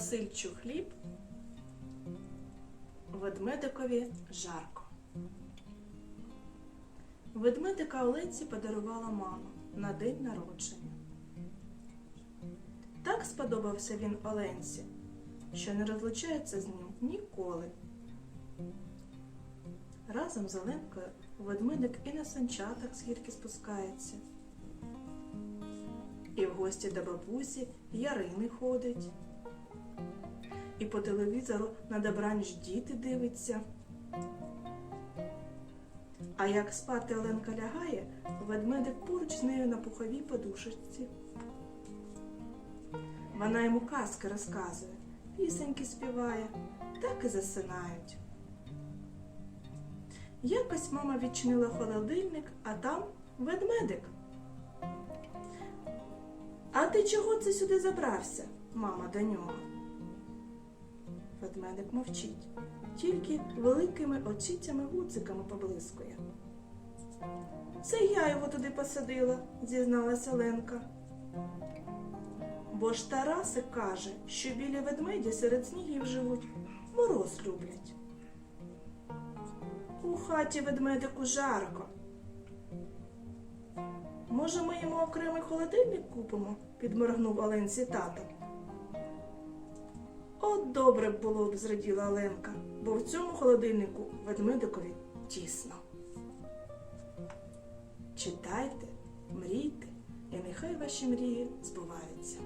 печу хліб, ведмедикові жарко. Ведмедика Оленці подарувала мама на день народження. Так сподобався він Оленці, що не розлучається з ним ніколи. Разом з Оленкою ведмедик і на санчатах з гірки спускається. І в гості до бабусі Ярини ходить. І по телевізору на добраніч діти дивиться. А як спати Оленка лягає, ведмедик поруч з нею на пуховій подушечці. Вона йому казки розказує, пісеньки співає, так і засинають. Якось мама відчинила холодильник, а там ведмедик. А ти чого це сюди забрався? Мама до нього. Ведмедик мовчить, тільки великими очицями гуциками поблискує. Це я його туди посадила, зізналася Ленка. Бо ж Тарасик каже, що білі ведмеді серед снігів живуть, мороз люблять. У хаті ведмедику жарко. Може, ми йому окремий холодильник купимо? підморгнув Оленці тато. От добре б було б, зраділа Оленка, бо в цьому холодильнику ведмедикові тісно. Читайте, мрійте, і нехай ваші мрії збуваються.